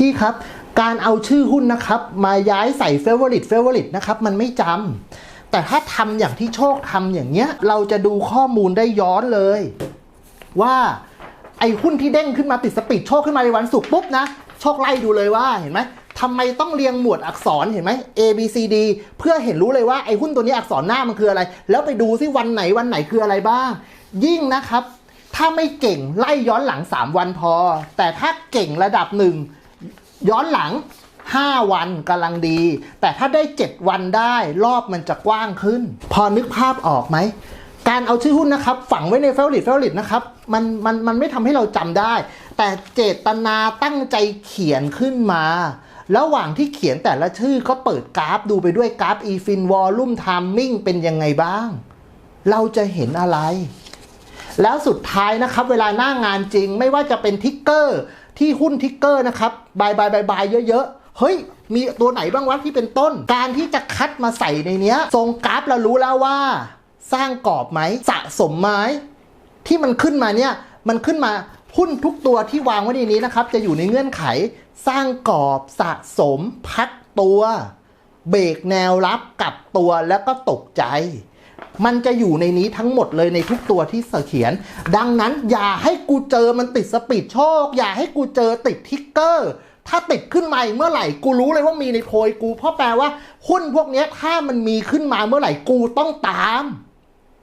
พี่ครับ การเอาชื่อหุ้นนะครับ มาย้ายใส่ favorite favorite นะครับ มันไม่จำแต่ถ้าทำอย่างที่โชคทำอย่างเงี้ย เราจะดูข้อมูลได้ย้อนเลย ว่าไอ้หุ้นที่เด้งขึ้นมาติดสปีดโชคขึ้นมาในวันศุกร์ปุ๊บนะโชคไล่ดูเลยว่าเห็นไหมทำไมต้องเรียงหมวดอักษรเห็นไหม A B C D เพื่อเห็นรู้เลยว่าไอ้หุ้นตัวนี้อักษรหน้ามันคืออะไร แล้วไปดูซิวันไหนวันไหนคืออะไรบ้าง ยิ่งนะครับ ถ้าไม่เก่งไล่ย้อนหลัง 3 วันพอ แต่ถ้าเก่งระดับหนึ่ง ย้อนหลัง 5 วันกำลังดี แต่ถ้าได้ 7 วันได้รอบมันจะกว้างขึ้น พอนึกภาพออกไหม การเอาชื่อหุ้นนะครับ ฝังไว้ในเฟลลิตเฟลลิตนะครับมันมันมันไม่ทำให้เราจำได้ แต่เจตนาตั้งใจเขียนขึ้นมาระหว่างที่เขียนแต่ละชื่อก็เปิดกราฟดูไปด้วยกราฟ e f i n volume timing เป็นยังไงบ้าง เราจะเห็นอะไร แล้วสุดท้ายนะครับ เวลาหน้างานจริงไม่ว่าจะเป็นทิกเกอร์ ที่หุ้นทิกเกอร์นะครับบายบายบายบายเยอะๆ เฮ้ย มีตัวไหนบ้างวะที่เป็นต้น การที่จะคัดมาใส่ในเนี้ย ทรงกราฟเรารู้แล้วว่า สร้างกรอบไหมสะสมไหมที่มันขึ้นมาเนี่ย มันขึ้นมาหุ้นทุกตัวที่วางไว้ในนี้นะครับ จะอยู่ในเงื่อนไข สร้างกรอบสะสม พักตัว เบรกแนวรับกลับตัวแล้วก็ตกใจ มันจะอยู่ในนี้ทั้งหมดเลยในทุกตัวที่เขียน ดังนั้นอย่าให้กูเจอมันติดสปีดโชค อย่าให้กูเจอติดทิกเกอร์ ถ้าติดขึ้นมาเมื่อไหร่กูรู้เลยว่ามีในโพยกู เพราะแปลว่าหุ้นพวกนี้ถ้ามันมีขึ้นมาเมื่อไหร่กูต้องตาม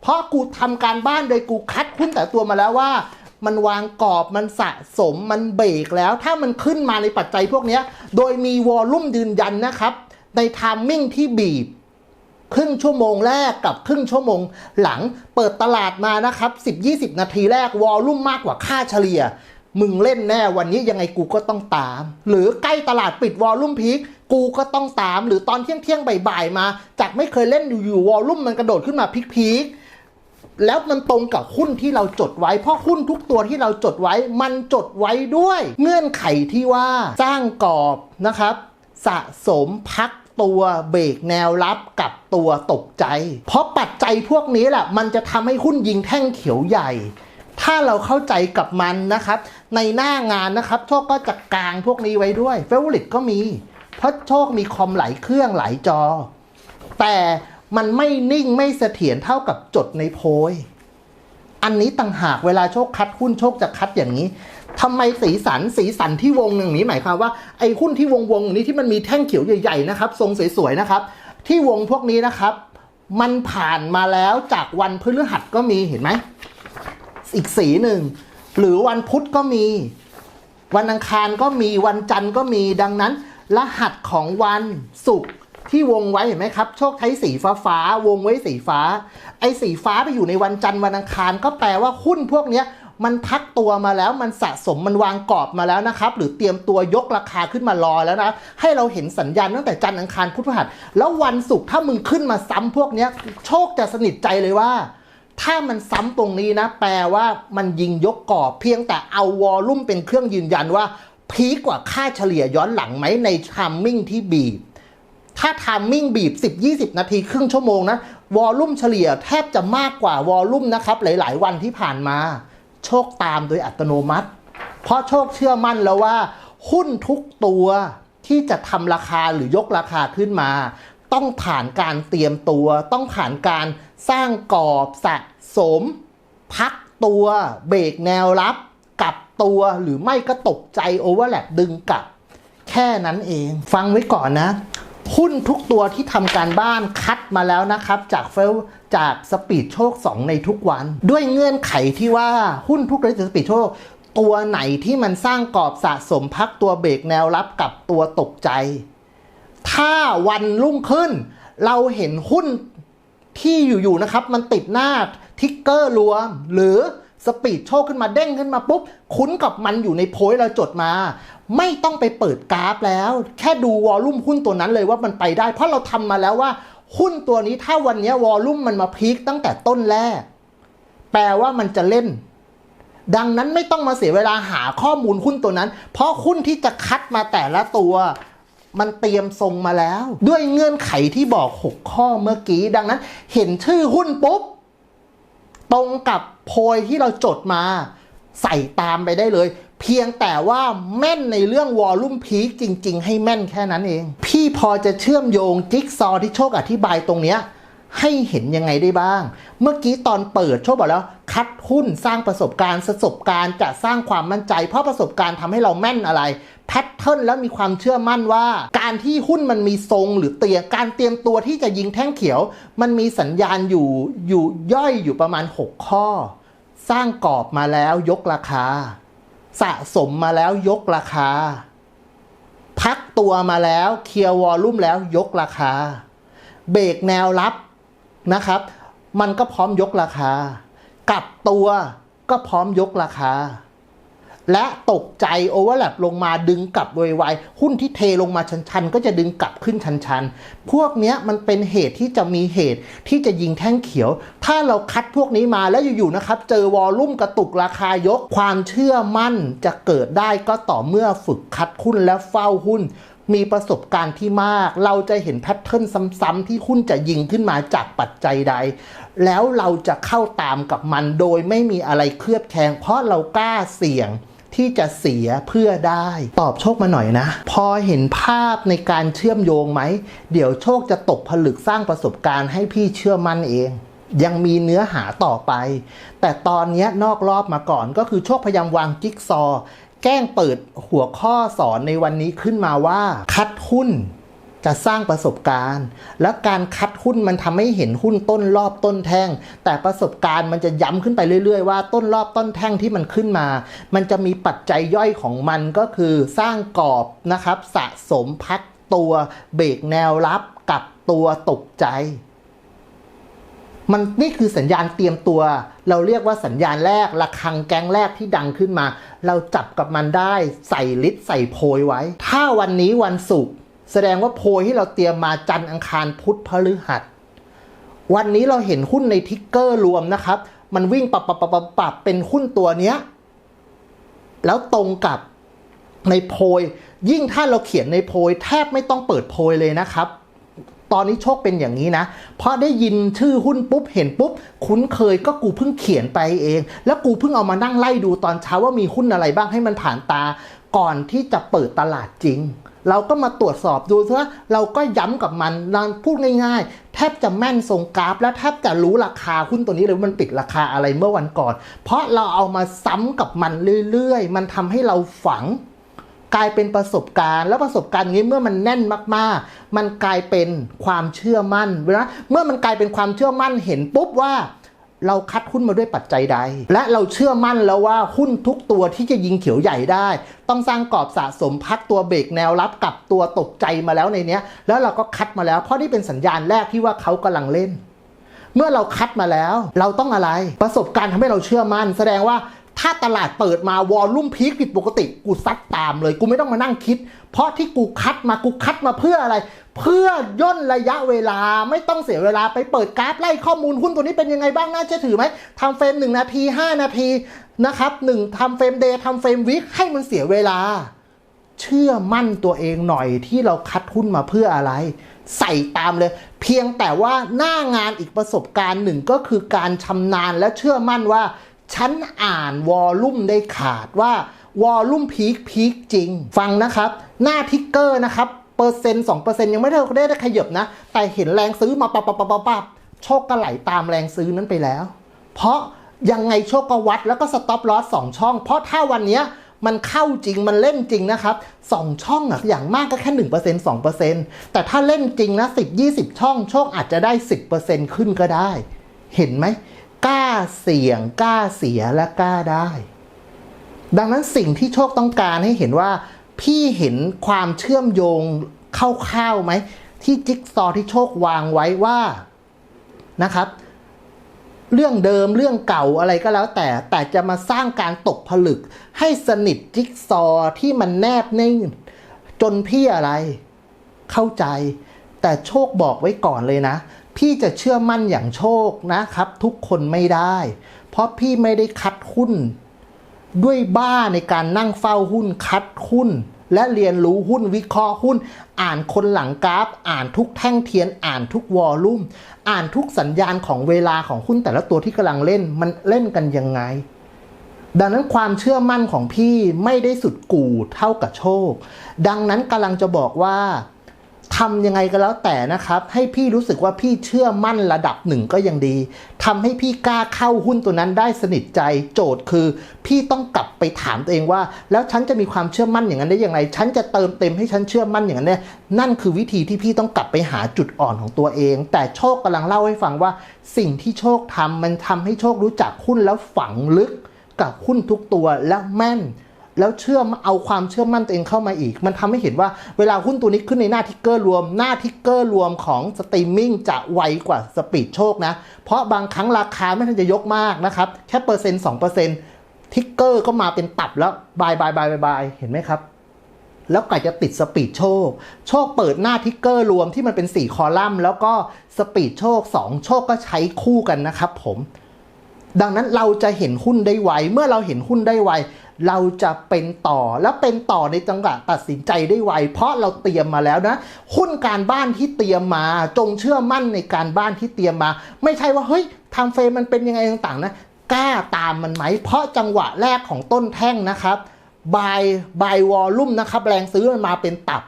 เพราะกูทำการบ้านโดยกูคัดหุ้นแต่ตัวมาแล้วว่ามันวางกรอบมันสะสมมันเบรกแล้ว ถ้ามันขึ้นมาในปัจจัยพวกนี้โดยมีวอลลุ่มยืนยันนะครับ ในทามมิ่งที่บีบ ครึ่งชั่วโมงแรกกับครึ่งชั่วโมงหลังเปิดตลาดมานะครับ 10-20 นาทีแรกวอลลุ่มมากกว่าค่าเฉลี่ย มึงเล่นแน่วันนี้ยังไงกูก็ต้องตาม หรือใกล้ตลาดปิดวอลลุ่มพีคกูก็ต้องตาม หรือตอนเที่ยงเที่ยงบ่ายๆมา จากไม่เคยเล่นอยู่วอลลุ่มมันกระโดดขึ้นมาพีคๆแล้วมันตรงกับหุ้นที่เราจดไว้ เพราะหุ้นทุกตัวที่เราจดไว้มันจดไว้ด้วย เงื่อนไขที่ว่าสร้างกรอบนะครับ สะสมพัก ตัวเบรกแนวรับกับตัวตกใจ เพราะปัจจัยพวกนี้แหละมันจะทำให้หุ้นยิงแท่งเขียวใหญ่ ถ้าเราเข้าใจกับมันนะครับ ในหน้างานนะครับโชคก็จะกลางพวกนี้ไว้ด้วยเฟเวอริตก็มี เพราะโชคมีคอมหลายเครื่องหลายจอ แต่มันไม่นิ่งไม่เสถียรเท่ากับจดในโพยอันนี้ต่างหากเวลาโชคคัดหุ้นโชคจะคัดอย่างนี้ ทำไมสีสันสีสันที่วงหนึ่งนี้หมายความว่าไอ้หุ้นที่วงวงนี้ที่มันมีแท่งเขียวใหญ่ๆนะครับทรงสวยๆนะครับ ที่วงพวกนี้นะครับ มันผ่านมาแล้วจากวันพฤหัสก็มีเห็นไหมอีกสีหนึ่งหรือวันพุธก็มี วันอังคารก็มีวันจันทร์ก็มีดังนั้น รหัสของวันศุกร์ที่วงไว้เห็นไหมครับโชคใช้สีฟ้าฟ้าวงไว้สีฟ้า ไอ้สีฟ้าไปอยู่ในวันจันทร์วันอังคารก็แปลว่าหุ้นพวกเนี้ย มันพักตัวมาแล้วมันสะสมมันวางกรอบมาแล้วนะครับ หรือเตรียมตัวยกราคาขึ้นมารอแล้วนะให้เราเห็นสัญญาณตั้งแต่จันทร์อังคารพุธพฤหัสแล้ววันศุกร์ถ้ามึงขึ้นมาซ้ำพวกเนี้ยโชคจะสนิทใจเลยว่า ถ้ามันซ้ำตรงนี้นะ แปลว่ามันยิงยกกรอบเพียงแต่เอาวอลลุ่มเป็นเครื่องยืนยันว่า พีกกว่าค่าเฉลี่ยย้อนหลังไหมในทามมิ่งที่บีบถ้าทามมิ่งบีบ 10-20 นาทีครึ่งชั่วโมงนะ วอลลุ่มเฉลี่ยแทบจะมากกว่าวอลลุ่มนะครับ หลาย ๆ วันที่ผ่านมา โชคตามโดยอัตโนมัติ เพราะโชคเชื่อมั่นแล้วว่า หุ้นทุกตัวที่จะทำราคาหรือยกราคาขึ้นมา ต้องผ่านการเตรียมตัว ต้องผ่านการสร้างกรอบสะสม พักตัวเบรกแนวรับกลับตัวหรือไม่ก็ตกใจโอเวอร์แลปดึงกลับ แค่นั้นเอง ฟังไว้ก่อนนะ หุ้นทุกตัวที่ทำการบ้านคัดมาแล้วนะครับ จากเฟล จากสปีดโชค 2 ในทุกวัน ด้วยเงื่อนไขที่ว่าหุ้นทุกตัวที่สปีดโชค ตัวไหนที่มันสร้างกรอบสะสมพักตัวเบรกแนวรับกับตัวตกใจ ถ้าวันรุ่งขึ้น เราเห็นหุ้นที่อยู่ๆนะครับ มันติดหน้าทิกเกอร์รวม หรือสปีดโชคขึ้นมาเด้งขึ้นมาปุ๊บ คุ้นกับมันอยู่ในโพยเราจดมา ไม่ต้องไปเปิดกราฟแล้ว แค่ดูวอลลุ่มหุ้นตัวนั้นเลยว่ามันไปได้ เพราะเราทำมาแล้วว่า หุ้นตัวนี้ถ้าวันนี้วอลลุ่มมันมาพีคตั้งแต่ต้นแรก แปลว่ามันจะเล่น ดังนั้นไม่ต้องมาเสียเวลาหาข้อมูลหุ้นตัวนั้น เพราะหุ้นที่จะคัดมาแต่ละตัว มันเตรียมทรงมาแล้ว ด้วยเงื่อนไขที่บอก 6 ข้อเมื่อกี้ ดังนั้นเห็นชื่อหุ้นปุ๊บ ตรงกับโพยที่เราจดมา ใส่ตามไปได้เลย เพียงแต่ว่าแม่นในเรื่องวอลลุ่มพีคจริง ๆ ให้แม่นแค่นั้นเอง พี่พอจะเชื่อมโยงจิ๊กซอว์ที่โชคอธิบายตรงเนี้ยให้เห็นยังไงได้บ้าง เมื่อกี้ตอนเปิดโชคบอกแล้ว คัดหุ้นสร้างประสบการณ์ประสบการณ์จะสร้างความมั่นใจ เพราะประสบการณ์ทำให้เราแม่นอะไรแพทเทิร์นแล้วมีความเชื่อมั่นว่า การที่หุ้นมันมีทรงหรือเตียการเตรียมตัวที่จะยิงแท่งเขียว มันมีสัญญาณอยู่อยู่ย่อยอยู่ประมาณ 6 ข้อ สร้างกรอบมาแล้วยกราคา สะสมมาแล้วยกราคา พักตัวมาแล้วเคลียร์วอลลุ่มแล้วยกราคา เบรกแนวรับนะครับ มันก็พร้อมยกราคากลับตัวก็พร้อมยกราคา และตกใจโอเวอร์แลปลงมาดึงกลับโดยไวหุ้นที่เทลงมาชันๆ ก็จะดึงกลับขึ้นชันๆ พวกเนี้ยมันเป็นเหตุที่จะมีเหตุที่จะยิงแท่งเขียว ถ้าเราคัดพวกนี้มาแล้วอยู่ๆนะครับเจอวอลลุ่มกระตุกราคายกความเชื่อมั่นจะเกิดได้ก็ต่อเมื่อฝึกคัดหุ้นและเฝ้าหุ้นมีประสบการณ์ที่มาก เราจะเห็นแพทเทิร์นซ้ำๆที่หุ้นจะยิงขึ้นมาจากปัจจัยใด แล้วเราจะเข้าตามกับมันโดยไม่มีอะไรเคลือบแคลงเพราะเรากล้าเสี่ยง ที่จะเสียเพื่อได้ตอบโชคมาหน่อยนะ พอเห็นภาพในการเชื่อมโยงไหม เดี๋ยวโชคจะตกผลึกสร้างประสบการณ์ให้พี่เชื่อมั่นเอง ยังมีเนื้อหาต่อไป แต่ตอนนี้นอกรอบมาก่อนก็คือโชคพยายามวางจิ๊กซอ แกล้งเปิดหัวข้อสอนในวันนี้ขึ้นมาว่า คัดหุ้น จะสร้างประสบการณ์ และการคัดหุ้นมันทำให้เห็นหุ้นต้นรอบต้นแท่ง แต่ประสบการณ์มันจะย้ำขึ้นไปเรื่อยๆ ว่าต้นรอบต้นแท่งที่มันขึ้นมา มันจะมีปัจจัยย่อยของมันก็คือสร้างกรอบนะครับสะสมพักตัวเบรกแนวรับกับตัวตกใจ มันนี่คือสัญญาณเตรียมตัว เราเรียกว่าสัญญาณแรกระฆังแกงแรกที่ดังขึ้นมา เราจับกับมันได้ใส่ลิตรใส่โพยไว้ ถ้าวันนี้วันศุกร์ แสดงว่าโพยที่เราเตรียมมาจันอังคารพุธพฤหัส วันนี้เราเห็นหุ้นในทิกเกอร์รวมนะครับ มันวิ่งปรับปรับปรับปรับปรับเป็นหุ้นตัวเนี้ย แล้วตรงกับในโพย ยิ่งถ้าเราเขียนในโพย แทบไม่ต้องเปิดโพยเลยนะครับ ตอนนี้โชคเป็นอย่างนี้นะ เพราะได้ยินชื่อหุ้นปุ๊บเห็นปุ๊บ คุ้นเคยก็กูเพิ่งเขียนไปเอง แล้วกูเพิ่งเอามานั่งไล่ดูตอนเช้าว่ามีหุ้นอะไรบ้างให้มันผ่านตา ก่อนที่จะเปิดตลาดจริง เราก็มาตรวจสอบดูซะเราก็ย้ำกับมันนานพูดง่ายๆ แทบจะแม่นทรงกราฟ แล้วแทบจะรู้ราคาหุ้นตัวนี้เลยว่ามันปิดราคาอะไรเมื่อวันก่อน เพราะเราเอามาซ้ำกับมันเรื่อยๆ มันทำให้เราฝังกลายเป็นประสบการณ์แล้วประสบการณ์นี้เมื่อมันแน่นมากๆ มันกลายเป็นความเชื่อมั่นเวลาเมื่อมันกลายเป็นความเชื่อมั่นเห็นปุ๊บว่า เราคัดหุ้นมาด้วยปัจจัยใด และเราเชื่อมั่นแล้วว่าหุ้นทุกตัวที่จะยิงเขียวใหญ่ได้ ต้องสร้างกรอบสะสมพักตัวเบรกแนวรับกับตัวตกใจมาแล้วในเนี้ย แล้วเราก็คัดมาแล้ว เพราะนี่เป็นสัญญาณแรกที่ว่าเขากำลังเล่น เมื่อเราคัดมาแล้ว เราต้องอะไร ประสบการณ์ทำให้เราเชื่อมั่น แสดงว่า ถ้าตลาดเปิดมาวอลลุ่มพีคผิดปกติ กูซัดตามเลย กูไม่ต้องมานั่งคิด เพราะที่กูคัดมากูคัดมาเพื่ออะไร เพื่อย่นระยะเวลาไม่ต้องเสียเวลาไปเปิดกราฟไล่ข้อมูลหุ้นตัวนี้เป็นยังไงบ้างน่าเชื่อถือไหมทำเฟรมหนึ่งนาที 5 นาทีนะครับหนึ่งทำเฟรมเดย์ทำเฟรมวิคให้มันเสียเวลา เชื่อมั่นตัวเองหน่อยที่เราคัดหุ้นมาเพื่ออะไร ใส่ตามเลย เพียงแต่ว่าหน้างานอีกประสบการณ์หนึ่งก็คือการชำนาญและเชื่อมั่นว่า ฉันอ่านวอลลุ่มได้ขาดว่าวอลลุ่มพีคพีคจริง ฟังนะครับ หน้าทิกเกอร์นะครับเปอร์เซ็นต์สองเปอร์เซ็นต์ยังไม่ได้ได้ได้ขยับนะ แต่เห็นแรงซื้อมาปับปับปับปับปับโชคก็ไหลตามแรงซื้อนั้นไปแล้ว เพราะยังไงโชคก็วัดแล้วก็สต็อปลอสสองช่อง เพราะถ้าวันนี้มันเข้าจริงมันเล่นจริงนะครับสองช่องอะอย่างมากก็แค่หนึ่งเปอร์เซ็นต์สองเปอร์เซ็นต์แต่ถ้าเล่นจริงนะสิบยี่สิบช่อง โชคอาจจะได้สิบเปอร์เซ็นต์ขึ้นก็ได้ เห็นไหม กล้าเสี่ยงกล้าเสียและกล้าได้ ดังนั้นสิ่งที่โชคต้องการให้เห็นว่า พี่เห็นความเชื่อมโยงคร่าวๆไหม ที่จิ๊กซอที่โชควางไว้ว่านะครับ เรื่องเดิมเรื่องเก่าอะไรก็แล้วแต่แต่จะมาสร้างการตกผลึก ให้สนิทจิ๊กซอที่มันแนบแน่นจนพี่อะไร เข้าใจ แต่โชคบอกไว้ก่อนเลยนะ พี่จะเชื่อมั่นอย่างโชคนะครับ ทุกคนไม่ได้ เพราะพี่ไม่ได้คัดหุ้น ด้วยบ้าในการนั่งเฝ้าหุ้นคัดหุ้น และเรียนรู้หุ้นวิเคราะห์หุ้น อ่านคนหลังกราฟ อ่านทุกแท่งเทียน อ่านทุกวอลลุ่ม อ่านทุกสัญญาณของเวลาของหุ้นแต่ละตัวที่กำลังเล่นมันเล่นกันยังไงดังนั้นความเชื่อมั่นของพี่ไม่ได้สุดกู่เท่ากับโชค ดังนั้นกำลังจะบอกว่า ทำยังไงก็แล้วแต่นะครับ ให้พี่รู้สึกว่าพี่เชื่อมั่นระดับหนึ่งก็ยังดีทำให้พี่กล้าเข้าหุ้นตัวนั้นได้สนิทใจโจทย์คือ พี่ต้องกลับไปถามตัวเองว่า แล้วฉันจะมีความเชื่อมั่นอย่างนั้นได้อย่างไร ฉันจะเติมเต็มให้ฉันเชื่อมั่นอย่างนั้นเนี่ยนั่นคือวิธีที่พี่ต้องกลับไปหาจุดอ่อนของตัวเอง แต่โชคกำลังเล่าให้ฟังว่า สิ่งที่โชคทำมันทำให้โชครู้จักหุ้นแล้วฝังลึกกับหุ้นทุกตัวและแม่น แล้วเชื่อมเอาความเชื่อมั่นตัวเองเข้ามาอีก มันทำให้เห็นว่าเวลาหุ้นตัวนี้ขึ้นในหน้าทิกเกอร์รวม หน้าทิกเกอร์รวมของสตรีมมิ่งจะไวกว่าสปีดโชคนะ เพราะบางครั้งราคาไม่ทันจะยกมากนะครับ แค่เปอร์เซ็นต์สองเปอร์เซ็นต์ทิกเกอร์ก็มาเป็นตับแล้วบายบายบายบายเห็นไหมครับแล้วก่จะติดสปีดโชค โชคเปิดหน้าทิกเกอร์รวมที่มันเป็น 4 คอลัมน์ แล้วก็สปีดโชค 2 โชคก็ใช้คู่กันนะครับผม ดังนั้นเราจะเห็นหุ้นได้ไว เมื่อเราเห็นหุ้นได้ไว เราจะเป็นต่อแล้วเป็นต่อในจังหวะตัดสินใจได้ไว เพราะเราเตรียมมาแล้วนะ หุ้นการบ้านที่เตรียมมา จงเชื่อมั่นในการบ้านที่เตรียมมา ไม่ใช่ว่าเฮ้ยทม์เฟรมมันเป็นยังไงต่างๆนะกล้าตามมันไหม เพราะจังหวะแรกของต้นแท่งนะครับบายบายวอลลุ่มนะครับ แรงซื้อมันมาเป็นตับ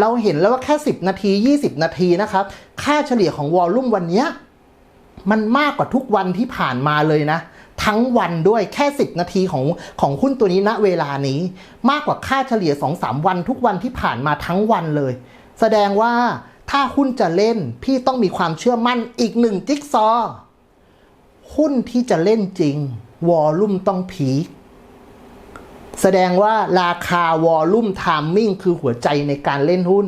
เราเห็นแล้วว่าแค่ 10 นาที 20 นาทีนะครับ ค่าเฉลี่ยของวอลลุ่มวันนี้ มันมากกว่าทุกวันที่ผ่านมาเลยนะ ทั้งวันด้วยแค่ 10 นาทีของของหุ้นตัวนี้ณเวลานี้ มากกว่าค่าเฉลี่ย 2-3 วันทุกวันที่ผ่านมาทั้งวันเลย แสดงว่าถ้าหุ้นจะเล่นพี่ต้องมีความเชื่อมั่นอีกหนึ่งจิ๊กซอ หุ้นที่จะเล่นจริง วอลลุ่มต้องพีคแสดงว่าราคาวอลลุ่มไทามมิ่งคือหัวใจในการเล่นหุ้น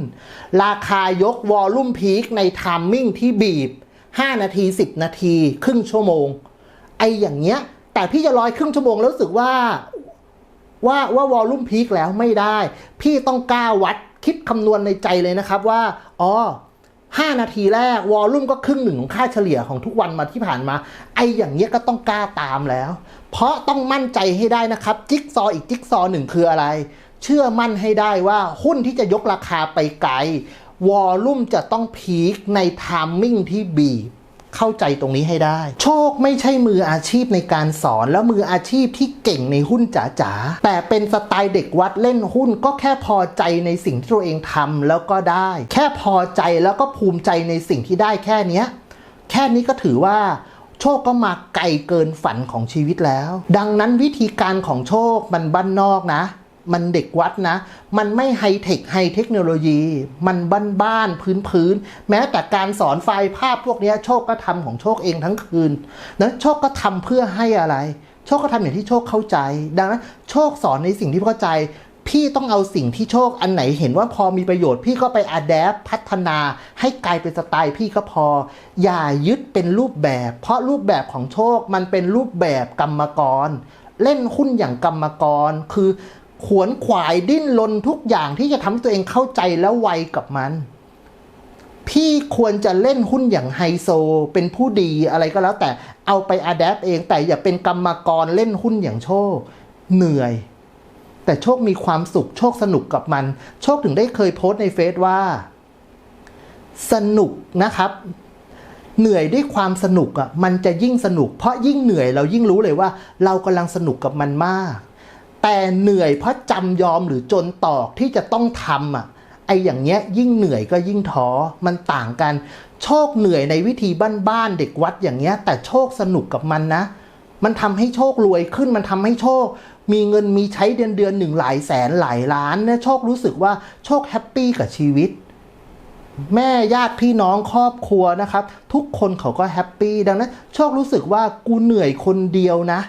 ราคายกวอลลุ่มพีคในไทามมิ่งที่บีบ 5 นาที 10 นาที ครึ่งชั่วโมง ไออย่างเงี้ย แต่พี่จะลอยครึ่งชั่วโมงแล้วรู้สึกว่าว่าว่าวอลลุ่มพีคแล้วไม่ได้ พี่ต้องกล้าวัดคิดคำนวณในใจเลยนะครับว่า อ๋อ5นาทีแรกวอลลุ่มก็ครึ่งหนึ่งของค่าเฉลี่ยของทุกวันมาที่ผ่านมา ไออย่างเงี้ยก็ต้องกล้าตามแล้ว เพราะต้องมั่นใจให้ได้นะครับ จิ๊กซออีกจิ๊กซอหนึ่งคืออะไร เชื่อมั่นให้ได้ว่าหุ้นที่จะยกราคาไปไกล วอลลุ่มจะต้องพีคในไทมมิ่งที่บีบเข้าใจตรงนี้ให้ได้ โชคไม่ใช่มืออาชีพในการสอนแล้วมืออาชีพที่เก่งในหุ้นจ๋าๆ แต่เป็นสไตล์เด็กวัดเล่นหุ้นก็แค่พอใจในสิ่งที่ตัวเองทำแล้วก็ได้ แค่พอใจแล้วก็ภูมิใจในสิ่งที่ได้แค่เนี้ย แค่นี้ก็ถือว่าโชคก็มาไกลเกินฝันของชีวิตแล้ว ดังนั้นวิธีการของโชคมันบ้านนอกนะ มันเด็กวัดนะ มันไม่ไฮเทคไฮเทคโนโลยี มันบ้านบ้านพื้นพื้นๆแม้แต่การสอนไฟล์ภาพพวกนี้โชคก็ทำของโชคเองทั้งคืนนั้นโชคก็ทำเพื่อให้อะไร โชคก็ทำอย่างที่โชคเข้าใจ ดังนั้นโชคสอนในสิ่งที่เข้าใจ พี่ต้องเอาสิ่งที่โชคอันไหนเห็นว่าพอมีประโยชน์ พี่ก็ไปอัดแอปพัฒนา ให้กลายเป็นสไตล์พี่ก็พอ อย่ายึดเป็นรูปแบบ เพราะรูปแบบของโชคมันเป็นรูปแบบกรรมกรเล่นหุ้นอย่างกรรมกร คือ ขวนขวายดิ้นรนทุกอย่างที่จะทำให้ตัวเองเข้าใจแล้วไวกับมัน พี่ควรจะเล่นหุ้นอย่างไฮโซ เป็นผู้ดีอะไรก็แล้วแต่เอาไปอัดแอปเอง แต่อย่าเป็นกรรมกรเล่นหุ้นอย่างโชค เหนื่อย แต่โชคมีความสุขโชคสนุกกับมัน โชคถึงได้เคยโพสต์ในเฟซว่า สนุกนะครับเหนื่อยด้วยความสนุกอะมันจะยิ่งสนุก เพราะยิ่งเหนื่อยเรายิ่งรู้เลยว่า เรากำลังสนุกกับมันมาก แต่เหนื่อยเพราะจำยอมหรือจนตอกที่จะต้องทำอะไออย่างเงี้ยยิ่งเหนื่อยก็ยิ่งท้อมันต่างกัน โชคเหนื่อยในวิธีบ้านๆเด็กวัดอย่างเงี้ย แต่โชคสนุกกับมันนะ มันทำให้โชครวยขึ้นมันทำให้โชค มีเงินมีใช้เดือนเดือนหนึ่งหลายแสนหลายล้านเนี่ยโชครู้สึกว่าโชคแฮปปี้กับชีวิต แม่ญาติพี่น้องครอบครัวนะครับ ทุกคนเขาก็แฮปปี้ดังนั้นโชครู้สึกว่ากูเหนื่อยคนเดียวนะ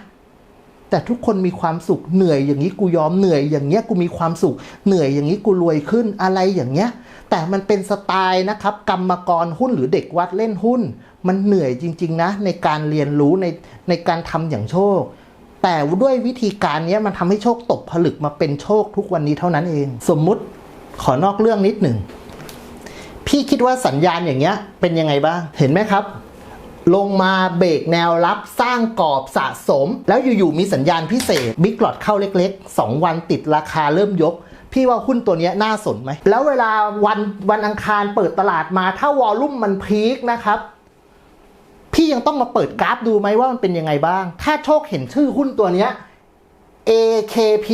แต่ทุกคนมีความสุขเหนื่อยอย่างนี้กูยอมเหนื่อยอย่างเงี้ยกูมีความสุขเหนื่อยอย่างนี้กูรวยขึ้นอะไรอย่างเงี้ย แต่มันเป็นสไตล์นะครับ กรรมกรหุ้นหรือเด็กวัดเล่นหุ้น มันเหนื่อยจริง ๆ นะ ในการเรียนรู้ในในการทำอย่างโชค แต่ด้วยวิธีการนี้มันทำให้โชคตกผลึกมาเป็นโชคทุกวันนี้เท่านั้นเอง สมมุติขอนอกเรื่องนิดหนึ่งพี่คิดว่าสัญญาณอย่างเงี้ยเป็นยังไงบ้างเห็นไหมครับ ลงมาเบรกแนวรับสร้างกรอบสะสม แล้วอยู่ๆมีสัญญาณพิเศษบิ๊กหลอดเข้าเล็ก ๆ 2 วันติดราคาเริ่มยก พี่ว่าหุ้นตัวนี้น่าสนไหม แล้วเวลาวันวันอังคารเปิดตลาดมาถ้าวอลลุ่มมันพีคนะครับพี่ยังต้องมาเปิดกราฟดูไหมว่ามันเป็นยังไงบ้าง ถ้าโชคเห็นชื่อหุ้นตัวนี้ AKP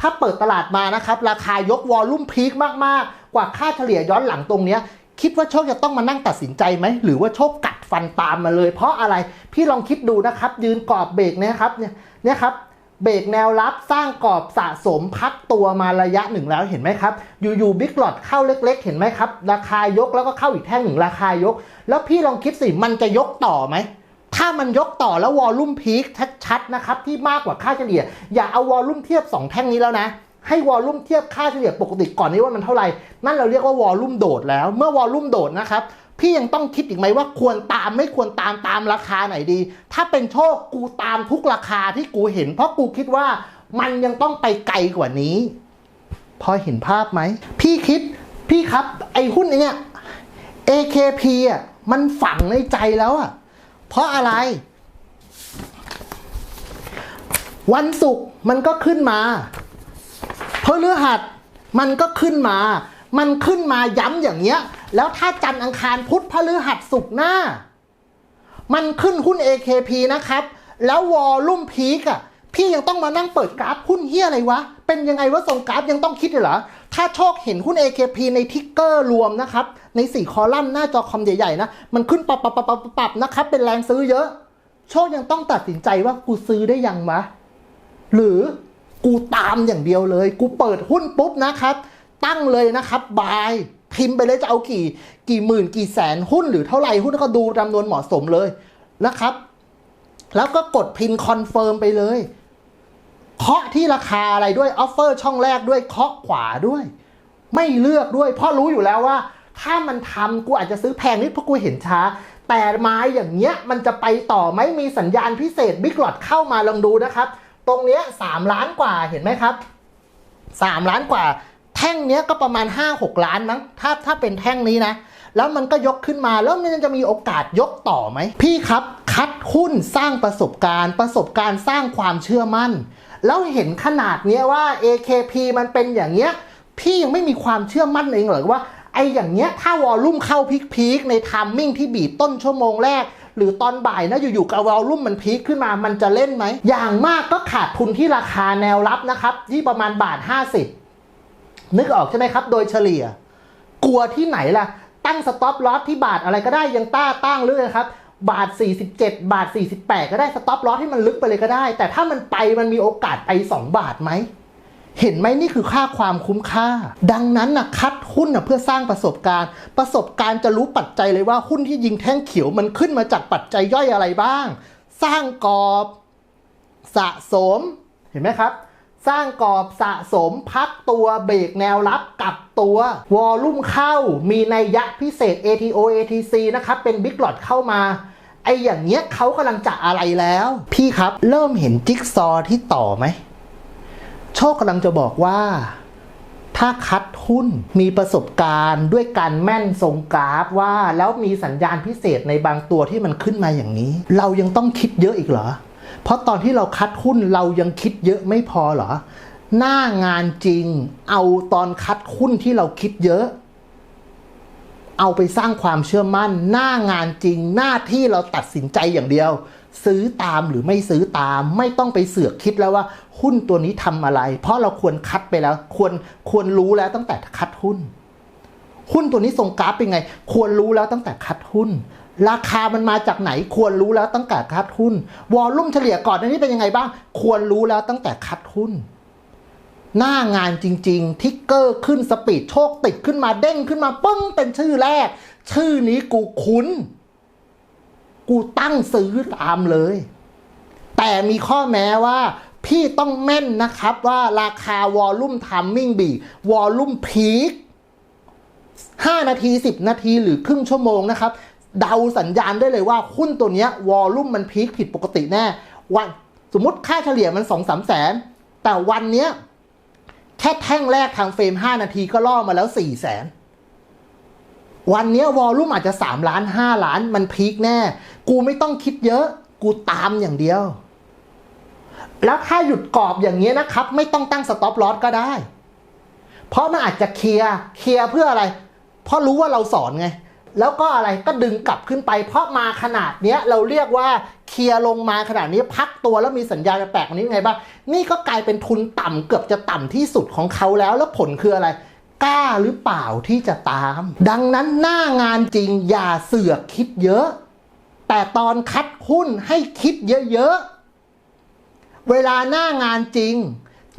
ถ้าเปิดตลาดมานะครับ ราคายกวอลลุ่มพีคมาก ๆ กว่าค่าเฉลี่ยย้อนหลังตรงนี้ คิดว่าโชคจะต้องมานั่งตัดสินใจไหม หรือว่าโชคกัดฟันตามมาเลย เพราะอะไรพี่ลองคิดดูนะครับ ยืนกรอบเบรกนะครับเนี่ยเนี่ยครับเบรกแนวรับสร้างกรอบสะสมพักตัวมาระยะหนึ่งแล้วเห็นไหมครับ อยู่ๆบิ๊กหลอดเข้าเล็ก ๆ เห็นไหมครับ ราคายกแล้วก็เข้าอีกแท่งหนึ่งราคายก แล้วพี่ลองคิดสิมันจะยกต่อไหมถ้ามันยกต่อแล้ววอลลุ่มพีคชัดๆนะครับที่มากกว่าค่าเฉลี่ยอย่าเอาวอลลุ่มเทียบ 2 แท่งนี้แล้วนะ ให้วอลลุ่มเทียบค่าเฉลี่ยปกติก่อนนี้ว่ามันเท่าไหร่ นั่นเราเรียกว่าวอลลุ่มโดดแล้ว เมื่อวอลลุ่มโดดนะครับ พี่ยังต้องคิดอีกไหมว่าควรตามไม่ควรตามตามราคาไหนดี ถ้าเป็นโชคกูตามทุกราคาที่กูเห็น เพราะกูคิดว่ามันยังต้องไปไกลกว่านี้ พอเห็นภาพไหม พี่คิดพี่ครับไอ้หุ้นเนี้ย AKP อะมันฝังในใจแล้วอะ เพราะอะไร วันศุกร์มันก็ขึ้นมา พฤหัสมันก็ขึ้นมา มันขึ้นมาย้ำอย่างเงี้ย แล้วถ้าจันทร์อังคารพุธพฤหัสศุกร์หน้า มันขึ้นหุ้น AKP นะครับ แล้ววอลลุ่มพีกอะพี่ยังต้องมานั่งเปิดกราฟหุ้นเฮียอะไรวะ เป็นยังไงว่าส่งกราฟยังต้องคิดเลยเหรอ ถ้าโชคเห็นหุ้น AKP ในทิกเกอร์รวมนะครับ ใน 4 คอลัมน์หน้าจอคอมใหญ่ๆนะ มันขึ้นปับปับปับปับปับนะครับ เป็นแรงซื้อเยอะ โชคยังต้องตัดสินใจว่ากูซื้อได้ยังวะ หรือ กูตามอย่างเดียวเลย กูเปิดหุ้นปุ๊บนะครับ ตั้งเลยนะครับบายพิมพ์ไปเลยจะเอากี่ กี่หมื่นกี่แสนหุ้นหรือเท่าไหร่หุ้นก็ดูจำนวนเหมาะสมเลยนะครับ แล้วก็กดพิมพ์คอนเฟิร์มไปเลยเคาะที่ราคาอะไรด้วยออฟเฟอร์ช่องแรกด้วยเคาะขวาด้วย ไม่เลือกด้วยเพราะรู้อยู่แล้วว่า ถ้ามันทำกูอาจจะซื้อแพงนิดเพราะกูเห็นช้า แต่ไม้อย่างเงี้ยมันจะไปต่อไหมมีสัญญาณพิเศษบิ๊กหลอดเข้ามาลองดูนะครับ ตรงเนี้ยสามล้านกว่าเห็นไหมครับสามล้านกว่า แท่งเนี้ยก็ประมาณ 5 6 ล้านมั้งถ้าถ้าเป็นแท่งนี้นะ แล้วมันก็ยกขึ้นมาแล้วมันจะมีโอกาสยกต่อไหม พี่ครับ คัดหุ้นสร้างประสบการณ์ ประสบการณ์สร้างความเชื่อมั่น แล้วเห็นขนาดเนี้ยว่า AKP มันเป็นอย่างเงี้ยพี่ยังไม่มีความเชื่อมั่นเองเหรอว่าไอ้อย่างเงี้ยถ้าวอลลุ่มเข้าพีคๆในทามมิ่งที่บีบต้นชั่วโมงแรก หรือตอนบ่ายนะอยู่ๆกับวอลลุ่มมันพีคขึ้นมามันจะเล่นไหม อย่างมากก็ขาดทุนที่ราคาแนวรับนะครับ ที่ประมาณบาท 50 นึกออกใช่ไหมครับ โดยเฉลี่ย กลัวที่ไหนล่ะ ตั้งสต็อปลอสที่บาทอะไรก็ได้ยังต้าตั้งเลยครับบาท 47 บาท 48 ก็ได้สต็อปลอสให้มันลึกไปเลยก็ได้ แต่ถ้ามันไปมันมีโอกาสไป 2 บาทไหม เห็นไหมนี่คือค่าความคุ้มค่า ดังนั้นนะคัดหุ้นนะเพื่อสร้างประสบการณ์ ประสบการณ์จะรู้ปัจจัยเลยว่าหุ้นที่ยิงแท่งเขียวมันขึ้นมาจากปัจจัยย่อยอะไรบ้าง สร้างกรอบสะสม เห็นไหมครับ สร้างกรอบสะสมพักตัวเบรกแนวรับกลับตัว วอลลุ่มเข้ามีในยะพิเศษ ATO ATC นะครับ เป็นบิ๊กหลอดเข้ามาไออย่างเงี้ยเขากำลังจะอะไรแล้ว พี่ครับเริ่มเห็นจิ๊กซอที่ต่อไหม โชคกำลังจะบอกว่า ถ้าคัดหุ้นมีประสบการณ์ด้วยการแม่นทรงกราฟว่า แล้วมีสัญญาณพิเศษในบางตัวที่มันขึ้นมาอย่างนี้ เรายังต้องคิดเยอะอีกเหรอ เพราะตอนที่เราคัดหุ้นเรายังคิดเยอะไม่พอเหรอ หน้างานจริง เอาตอนคัดหุ้นที่เราคิดเยอะเอาไปสร้างความเชื่อมั่นหน้างานจริงหน้าที่เราตัดสินใจอย่างเดียว ซื้อตามหรือไม่ซื้อตาม ไม่ต้องไปเสือกคิดแล้วว่าหุ้นตัวนี้ทำอะไร เพราะเราควรคัดไปแล้ว ควรควรรู้แล้วตั้งแต่คัดหุ้น หุ้นตัวนี้ทรงกราฟเป็นไง ควรรู้แล้วตั้งแต่คัดหุ้น ราคามันมาจากไหน ควรรู้แล้วตั้งแต่คัดหุ้น วอลลุ่มเฉลี่ยก่อนหน้านี้เป็นยังไงบ้าง ควรรู้แล้วตั้งแต่คัดหุ้นหน้างานจริง ๆ ทิกเกอร์ขึ้นสปีดโชคติดขึ้นมาเด้งขึ้นมาปึ้งเป็นชื่อแรก ชื่อนี้กูคุ้น กูตั้งซื้อตามเลย แต่มีข้อแม้ว่าพี่ต้องแม่นนะครับว่าราคาวอลลุ่มทัมมิ่งบีวอลลุ่มพีค5 นาที 10 นาทีหรือครึ่งชั่วโมงนะครับ เดาสัญญาณได้เลยว่าหุ้นตัวนี้วอลลุ่มมันพีคผิดปกติแน่วันสมมติค่าเฉลี่ยมัน 2 3 แสน แต่วันเนี้ยแค่แท่งแรกทางเฟรม 5 นาทีก็ล่อมาแล้ว 4 แสน วันนี้วอลลุ่มอาจจะ 3 ล้าน 5 ล้านมันพีคแน่ กูไม่ต้องคิดเยอะ กูตามอย่างเดียว แล้วถ้าหยุดกรอบอย่างนี้ยนะครับ ไม่ต้องตั้งสต็อปลอสก็ได้ เพราะมันอาจจะเคลียร์เคลียร์เพื่ออะไร เพราะรู้ว่าเราสอนไง แล้วก็อะไรก็ดึงกลับขึ้นไป เพราะมาขนาดเนี้ยเราเรียกว่าเคลียร์ลงมาขนาดนี้พักตัวแล้วมีสัญญาณแปลกนี้ไงบ้างนี่ก็กลายเป็นทุนต่ำเกือบจะต่ำที่สุดของเขาแล้วแล้วผลคืออะไร กล้าหรือเปล่าที่จะตาม ดังนั้นหน้างานจริงอย่าเสือกคิดเยอะ แต่ตอนคัดหุ้นให้คิดเยอะๆ เวลาหน้างานจริง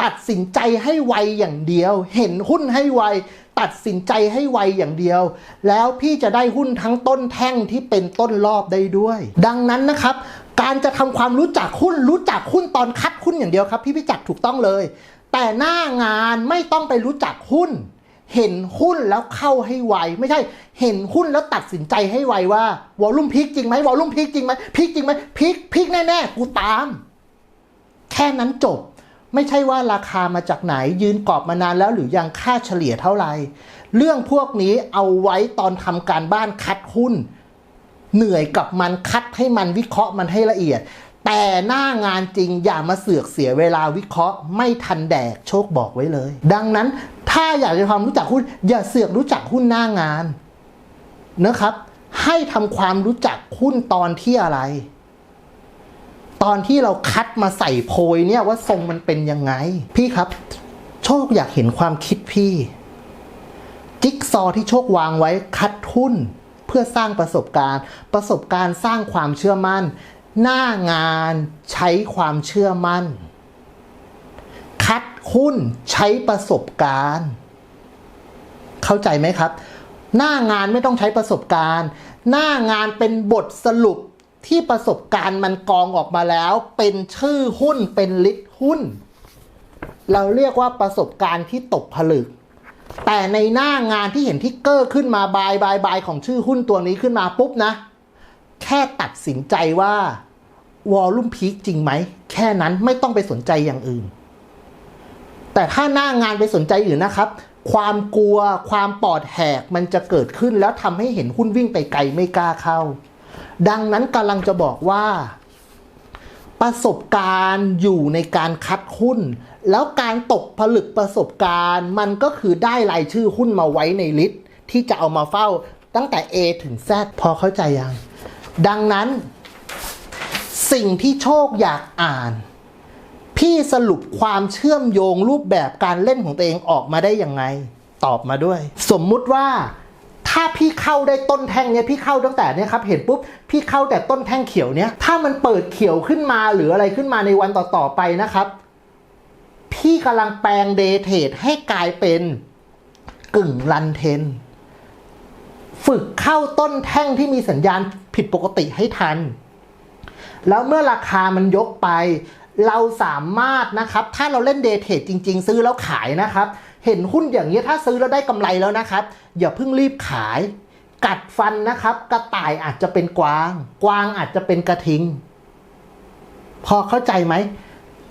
ตัดสินใจให้ไวอย่างเดียว เห็นหุ้นให้ไว ตัดสินใจให้ไวอย่างเดียว แล้วพี่จะได้หุ้นทั้งต้นแท่งที่เป็นต้นรอบได้ด้วย ดังนั้นนะครับการจะทำความรู้จักหุ้นรู้จักหุ้นตอนคัดหุ้นอย่างเดียวครับ พี่พิจักถูกต้องเลย แต่หน้างานไม่ต้องไปรู้จักหุ้น เห็นหุ้นแล้วเข้าให้ไว ไม่ใช่เห็นหุ้นแล้วตัดสินใจให้ไวว่าวอลลุ่มพีคจริงไหมวอลลุ่มพีคจริงไหมพีคจริงไหมพีคพีคแน่ๆกูตาม แค่นั้นจบ ไม่ใช่ว่าราคามาจากไหนยืนกรอบมานานแล้วหรือยังค่าเฉลี่ยเท่าไหร่เรื่องพวกนี้เอาไว้ตอนทำการบ้านคัดหุ้น เหนื่อยกับมันคัดให้มันวิเคราะห์มันให้ละเอียด แต่หน้างานจริงอย่ามาเสือกเสียเวลาวิเคราะห์ ไม่ทันแดกโชคบอกไว้เลย ดังนั้นถ้าอยากจะความรู้จักหุ้น อย่าเสือกรู้จักหุ้นหน้างานนะครับ ให้ทำความรู้จักหุ้นตอนที่อะไร ตอนที่เราคัดมาใส่โพยเนี่ยว่าทรงมันเป็นยังไง พี่ครับ โชคอยากเห็นความคิดพี่ จิ๊กซอว์ที่โชควางไว้คัดหุ้นเพื่อสร้างประสบการณ์ ประสบการณ์สร้างความเชื่อมั่น หน้างานใช้ความเชื่อมั่น คัดหุ้นใช้ประสบการณ์ เข้าใจไหมครับ หน้างานไม่ต้องใช้ประสบการณ์ หน้างานเป็นบทสรุปที่ประสบการณ์มันกองออกมาแล้ว เป็นชื่อหุ้นเป็นลิตหุ้น เราเรียกว่าประสบการณ์ที่ตกผลึก แต่ในหน้างานที่เห็นที่เกอร์ขึ้นมาบายบายบายของชื่อหุ้นตัวนี้ขึ้นมาปุ๊บนะ แค่ตัดสินใจว่าวอลลุ่มพีคจริงไหม แค่นั้นไม่ต้องไปสนใจอย่างอื่น แต่ถ้าหน้างานไปสนใจอื่นนะครับ ความกลัวความปอดแหกมันจะเกิดขึ้นแล้วทำให้เห็นหุ้นวิ่งไปไกลไม่กล้าเข้า ดังนั้นกำลังจะบอกว่า ประสบการณ์อยู่ในการคัดหุ้น แล้วการตกผลึกประสบการณ์ มันก็คือได้รายชื่อหุ้นมาไว้ในลิสต์ที่จะเอามาเฝ้าตั้งแต่ A ถึง Z พอเข้าใจยัง ดังนั้น สิ่งที่โชคอยากอ่าน พี่สรุปความเชื่อมโยงรูปแบบการเล่นของตัวเองออกมาได้ยังไง ตอบมาด้วย สมมุติว่าถ้าพี่เข้าได้ต้นแท่งเนี้ยพี่เข้าตั้งแต่เนี้ยครับเห็นปุ๊บพี่เข้าแต่ต้นแท่งเขียวเนี้ยถ้ามันเปิดเขียวขึ้นมาหรืออะไรขึ้นมาในวันต่อๆไปนะครับ พี่กำลังแปลงเดเทดให้กลายเป็นกึ่งรันเทน ฝึกเข้าต้นแท่งที่มีสัญญาณผิดปกติให้ทัน แล้วเมื่อราคามันยกไป เราสามารถนะครับ ถ้าเราเล่นเดเทรดจริง ๆ ซื้อแล้วขายนะครับ เห็นหุ้นอย่างนี้ถ้าซื้อแล้วได้กำไรแล้วนะครับ อย่าเพิ่งรีบขาย กัดฟันนะครับ กระต่ายอาจจะเป็นกวาง กวางอาจจะเป็นกระทิง พอเข้าใจไหม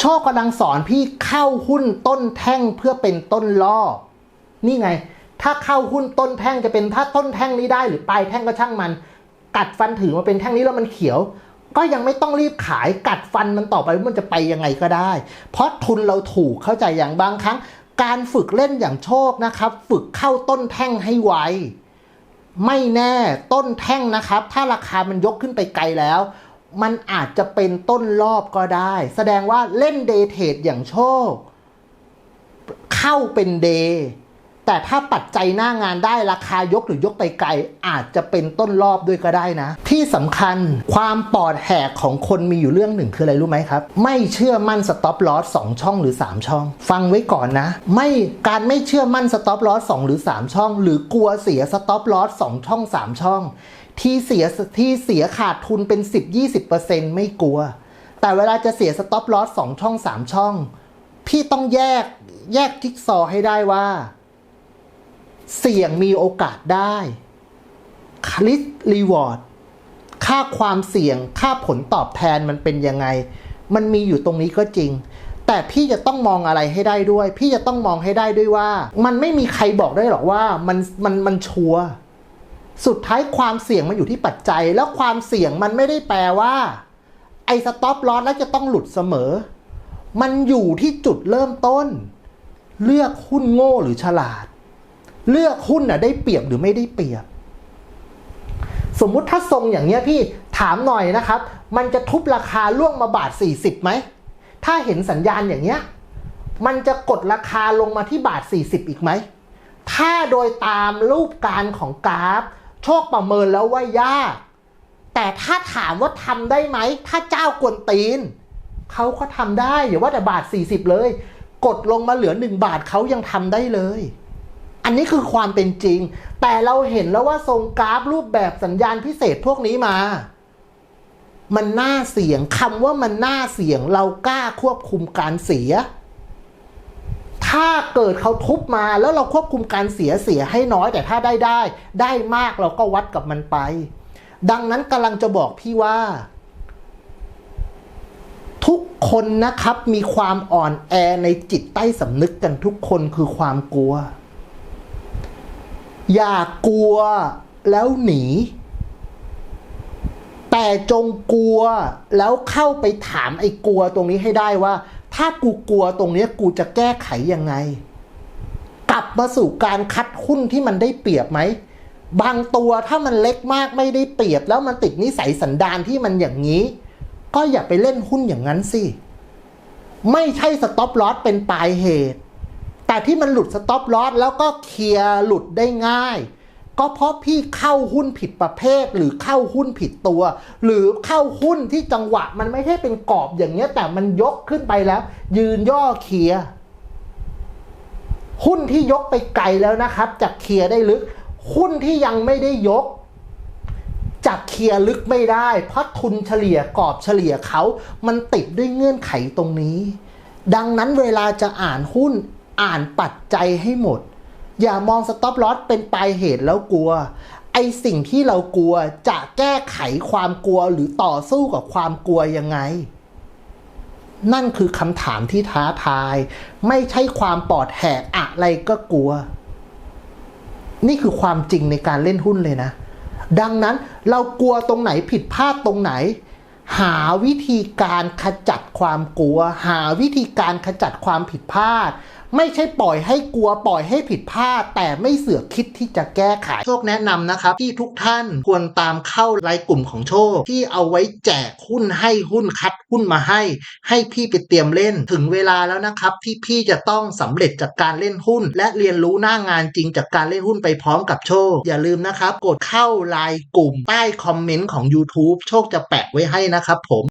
โชคกำลังสอนพี่เข้าหุ้นต้นแท่งเพื่อเป็นต้นล่อ นี่ไง ถ้าเข้าหุ้นต้นแท่งจะเป็นถ้าต้นแท่งนี้ได้หรือปลายแท่งก็ช่างมัน กัดฟันถือมาเป็นแท่งนี้แล้วมันเขียว ก็ยังไม่ต้องรีบขายกัดฟันมันต่อไปมันจะไปยังไงก็ได้ เพราะทุนเราถูกเข้าใจอย่างบางครั้ง การฝึกเล่นอย่างโชคนะครับ ฝึกเข้าต้นแท่งให้ไวไม่แน่ต้นแท่งนะครับ ถ้าราคามันยกขึ้นไปไกลแล้ว มันอาจจะเป็นต้นรอบก็ได้ แสดงว่าเล่นเดย์เทรดอย่างโชค เข้าเป็นเดย์ แต่ถ้าปัจจัยหน้างานได้ราคายกหรือยกไปไกล อาจจะเป็นต้นรอบด้วยก็ได้นะ ที่สำคัญความปอดแหกของคนมีอยู่เรื่องหนึ่งคืออะไรรู้ไหมครับ ไม่เชื่อมั่นสต็อปลอสสองช่องหรือ 3 ช่อง ฟังไว้ก่อนนะ ไม่การไม่เชื่อมั่นสต็อปลอสสองหรือ 3 ช่อง หรือกลัวเสียสต็อปลอสสองช่อง 3 ช่อง ที่เสียที่เสียขาดทุนเป็น 10-20%ไม่กลัว แต่เวลาจะเสียสต็อปลอสสองช่อง 3 ช่อง พี่ต้องแยกแยกจิ๊กซอให้ได้ว่า เสี่ยงมีโอกาสได้คลิสรีวอร์ดค่าความเสี่ยงค่าผลตอบแทนมันเป็นยังไง มันมีอยู่ตรงนี้ก็จริง แต่พี่จะต้องมองอะไรให้ได้ด้วย พี่จะต้องมองให้ได้ด้วยว่า มันไม่มีใครบอกได้หรอกว่ามันมันมันชัวร์สุดท้ายความเสี่ยงมันอยู่ที่ปัจจัย แล้วความเสี่ยงมันไม่ได้แปลว่า ไอ้สต็อปลอสแล้วจะต้องหลุดเสมอ มันอยู่ที่จุดเริ่มต้น เลือกหุ้นโง่หรือฉลาด เลือกหุ้นน่ะได้เปรียบหรือไม่ได้เปรียบ สมมุติถ้าทรงอย่างเงี้ยพี่ถามหน่อยนะครับ มันจะทุบราคาล่วงมาบาท 40ไหม ถ้าเห็นสัญญาณอย่างเงี้ยมันจะกดราคาลงมาที่บาท 40 อีกไหม ถ้าโดยตามรูปการของกราฟ โชคประเมินแล้วว่ายาก แต่ถ้าถามว่าทำได้ไหม ถ้าเจ้ากวนตีน เขาก็ทำได้อย่าว่าแต่บาท 40 เลย กดลงมาเหลือ 1 บาทเขายังทำได้เลย อันนี้คือความเป็นจริง แต่เราเห็นแล้วว่าทรงกราฟรูปแบบสัญญาณพิเศษพวกนี้มา มันน่าเสียงคำว่ามันน่าเสียงเรากล้าควบคุมการเสีย ถ้าเกิดเขาทุบมาแล้วเราควบคุมการเสียเสียให้น้อยแต่ถ้าได้ได้ ได้มากเราก็วัดกับมันไป ดังนั้นกำลังจะบอกพี่ว่า ทุกคนนะครับมีความอ่อนแอในจิตใต้สำนึกกันทุกคนคือความกลัว อย่ากลัวแล้วหนี แต่จงกลัวแล้วเข้าไปถามไอ้กลัวตรงนี้ให้ได้ว่า ถ้ากูกลัวตรงนี้กูจะแก้ไขยังไง กลับมาสู่การคัดหุ้นที่มันได้เปรียบไหมบางตัวถ้ามันเล็กมากไม่ได้เปรียบ แล้วมันติดนิสัยสันดานที่มันอย่างนี้ ก็อย่าไปเล่นหุ้นอย่างนั้นสิ ไม่ใช่สต็อปลอสเป็นปลายเหตุ แต่ที่มันหลุดสต็อปลอสแล้วก็เคลียร์หลุดได้ง่าย ก็เพราะพี่เข้าหุ้นผิดประเภท หรือเข้าหุ้นผิดตัว หรือเข้าหุ้นที่จังหวะมันไม่ใช่เป็นกรอบอย่างเงี้ย แต่มันยกขึ้นไปแล้ว ยืนย่อเคลียร์หุ้นที่ยกไปไกลแล้วนะครับจากเคลียร์ได้ลึก หุ้นที่ยังไม่ได้ยกจับเคลียร์ลึกไม่ได้ เพราะทุนเฉลี่ยกรอบเฉลี่ยเขา มันติดด้วยเงื่อนไขตรงนี้ ดังนั้นเวลาจะอ่านหุ้น อ่านปัจจัยให้หมด อย่ามองสต็อปลอสเป็นปลายเหตุแล้วกลัว ไอสิ่งที่เรากลัวจะแก้ไขความกลัวหรือต่อสู้กับความกลัวยังไง นั่นคือคำถามที่ท้าทาย ไม่ใช่ความปลอดแหกอะไรก็กลัว นี่คือความจริงในการเล่นหุ้นเลยนะ ดังนั้นเรากลัวตรงไหนผิดพลาดตรงไหนหาวิธีการขจัดความกลัว หาวิธีการขจัดความผิดพลาด ไม่ใช่ปล่อยให้กลัวปล่อยให้ผิดพลาด แต่ไม่เสือกคิดที่จะแก้ไขโชคแนะนำนะครับ ที่ทุกท่านควรตามเข้ารายกลุ่มของโชค ที่เอาไว้แจกหุ้นให้หุ้นคัดหุ้นมาให้ ให้พี่ไปเตรียมเล่นถึงเวลาแล้วนะครับ ที่พี่จะต้องสำเร็จจากการเล่นหุ้น และเรียนรู้หน้างานจริงจากการเล่นหุ้นไปพร้อมกับโชค อย่าลืมนะครับ กดเข้ารายกลุ่มใต้คอมเมนต์ของ YouTube โชคจะแปะไว้ให้นะครับผม